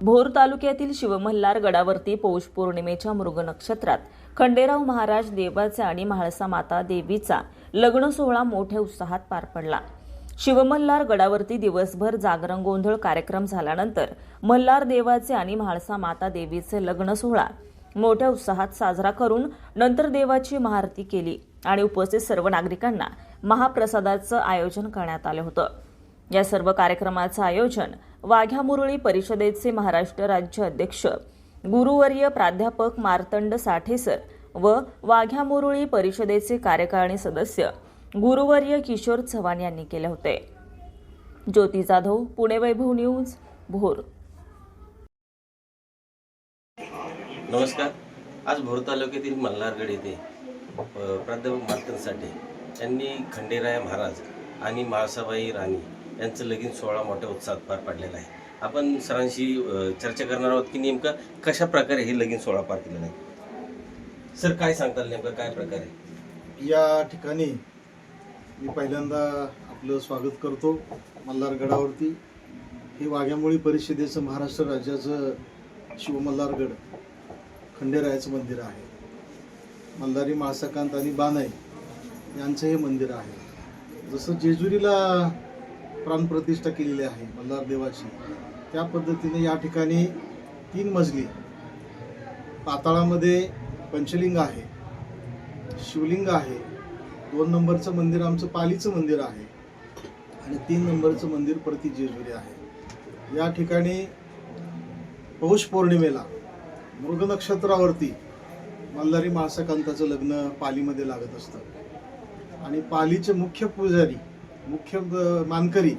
भोर तालुक्यातील शिवमल्हार गडावरती पौष पौर्णिमेच्या मृग नक्षत्रात खंडेराव महाराज देवाचा आणि म्हाळसा माता देवीचा लग्न सोहळा मोठ्या उत्साहात पार पडला. शिवमल्हार गडावरती दिवसभर जागरण गोंधळ कार्यक्रम झाल्यानंतर मल्हार देवाचे आणि म्हाळसा माता देवीचे लग्न सोहळा मोठ्या उत्साहात साजरा करून नंतर देवाची महाआरती केली आणि उपस्थित सर्व नागरिकांना महाप्रसादाचं आयोजन करण्यात आलं होतं. या सर्व कार्यक्रमाचं आयोजन वाघ्या मुरळी परिषदेचे महाराष्ट्र राज्य अध्यक्ष गुरुवर्य प्राध्यापक मार्तंड साठेसर व वाघ्या मुरळी परिषदेचे कार्यकारिणी सदस्य गुरुवर्य किशोर चव्हाण यांनी केले होते. ज्योती जाधव पुणे वैभव न्यूज भोर. नमस्कार. आज भोर तालुक्यातील मल्हारगड येथे प्राध्यापक मार्तन साठे यांनी खंडेराया महाराज आणि माळसाबाई राणी यांचं लगीन सोहळा मोठ्या उत्साहात पार पाडलेला आहे. आपण सरांशी चर्चा करणार आहोत की नेमकं कशा प्रकारे हे लगीन सोहळा पार केलेला आहे? सर काय सांगताल नेमकं? काय प्रकारे या ठिकाणी मी पहिल्यांदा आपलं स्वागत करतो मल्हारगडावरती हे वाघ्यामुळी परिषदेचं महाराष्ट्र राज्याचं शिवमल्हारगड खंडेरायाचं मंदिर आहे. मल्हारी महासकांत आणि बानाई यांचं हे मंदिर आहे. जसं जेजुरीला प्राणप्रतिष्ठा केलेली आहे मल्हार देवाची. त्या पद्धतीने या ठिकाणी तीन मजली पाताळामध्ये पंचलिंग आहे शिवलिंग आहे दोन नंबरचं मंदिर आमचं पालीचं मंदिर आहे आणि तीन नंबरचं मंदिर प्रति जेजुरी आहे. या ठिकाणी पौष पौर्णिमेला मृग नक्षत्रावरती मल्हारी माळसाकांताचं लग्न पालीमध्ये लागत असतं. आणि पालीचे मुख्य पुजारी मुख्य मानकरी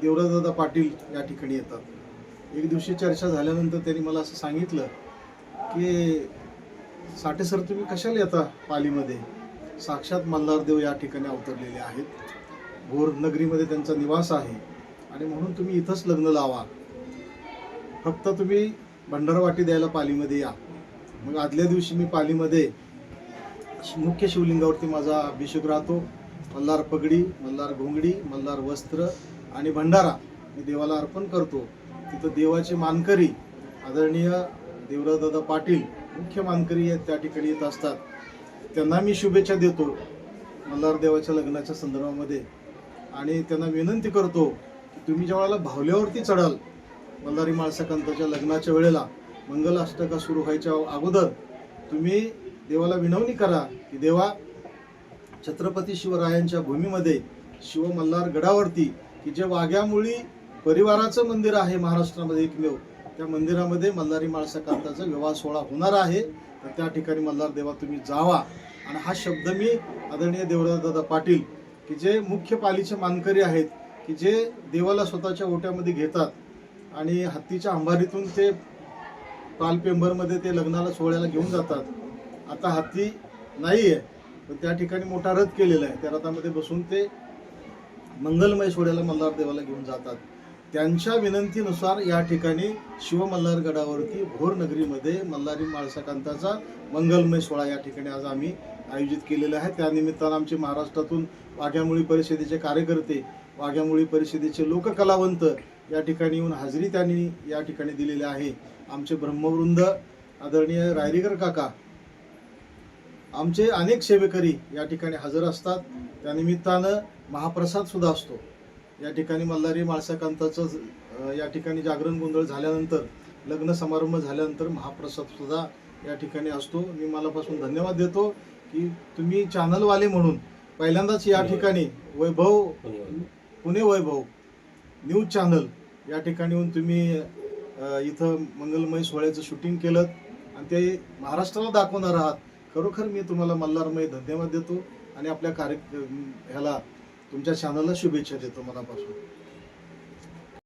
देवराजदादा पाटील या ठिकाणी येतात. एक दिवशी चर्चा झाल्यानंतर त्यांनी मला असं सांगितलं की साठे सर तुम्ही कशाला येता पालीमध्ये? साक्षात मल्हारदेव या ठिकाणी अवतरलेले आहेत. भोर नगरीमध्ये त्यांचा निवास आहे आणि म्हणून तुम्ही इथंच लग्न लावा. फक्त तुम्ही भंडारवाटी द्यायला पालीमध्ये या. मग आदल्या दिवशी मी पालीमध्ये मुख्य शिवलिंगावरती माझा अभिषेक राहतो. मल्हार पगडी मल्हार घोंगडी मल्हार वस्त्र आणि भंडारा मी देवाला अर्पण करतो. तिथं देवाचे मानकरी आदरणीय देवराजदादा पाटील मुख्य मानकरी आहेत त्या ठिकाणी येत असतात. त्यांना मी शुभेच्छा देतो मल्हार देवाच्या लग्नाच्या संदर्भामध्ये. आणि त्यांना विनंती करतो की तुम्ही ज्यावेळेला भावल्यावरती चढाल मल्हारी माळसाकांताच्या लग्नाच्या वेळेला मंगल अष्टका सुरू व्हायच्या अगोदर तुम्ही देवाला विनवणी करा की देवा छत्रपती शिवरायांच्या भूमीमध्ये शिव मल्हार गडावरती की जे वाघ्यामुळी परिवाराचं मंदिर आहे महाराष्ट्रामध्ये एकमेव त्या मंदिरामध्ये मल्हारी माळसाकांताचा विवाह सोहळा होणार आहे. तर त्या ठिकाणी मल्हार देवा तुम्ही जावा. आणि हा शब्द मी आदरणीय देवराजदादा पाटील की जे मुख्य पालीचे मानकरी आहेत की जे देवाला स्वतःच्या ओट्यामध्ये घेतात आणि हत्तीच्या अंबारीतून ते पालपेंबरमध्ये ते लग्नाला सोहळ्याला घेऊन जातात. आता हत्ती नाही आहे पण त्या ठिकाणी मोठा रथ केलेला आहे. त्या रथामध्ये बसून ते मंगलमय सोड्याला मल्हार देवाला घेऊन जातात. त्यांच्या विनंतीनुसार या ठिकाणी शिवमल्हार गडावरती भोर नगरीमध्ये मल्हारी माळसाकांताचा मंगलमय सोहळा या ठिकाणी आज आम्ही आयोजित केलेला आहे. त्यानिमित्तानं आमचे महाराष्ट्रातून वाघ्यामुळी परिषदेचे कार्यकर्ते वाघ्यामुळी परिषदेचे लोककलावंत या ठिकाणी येऊन हजेरी त्यांनी या ठिकाणी दिलेली आहे. आमचे ब्रह्मवृंद आदरणीय रायरीकर काका आमचे अनेक सेवेकरी या ठिकाणी हजर असतात. त्यानिमित्तानं महाप्रसाद सुद्धा असतो. या ठिकाणी मल्हारी माळसाकांताचं या ठिकाणी जागरण गोंधळ झाल्यानंतर लग्न समारंभ झाल्यानंतर महाप्रसाद सुद्धा या ठिकाणी असतो. मी मलापासून धन्यवाद देतो की तुम्ही चॅनलवाले म्हणून पहिल्यांदाच या ठिकाणी वैभव पुणे- वैभव न्यूज चॅनल या ठिकाणी येऊन तुम्ही इथं मंगलमय सोहळ्याचं शूटिंग केलं. आणि ते महाराष्ट्राला दाखवणार आहात. खरोखर मी तुम्हाला मल्हारमय धन्यवाद देतो आणि आपल्या कार्य ह्याला तुमच्या चॅनलला शुभेच्छा देतो मनापासून.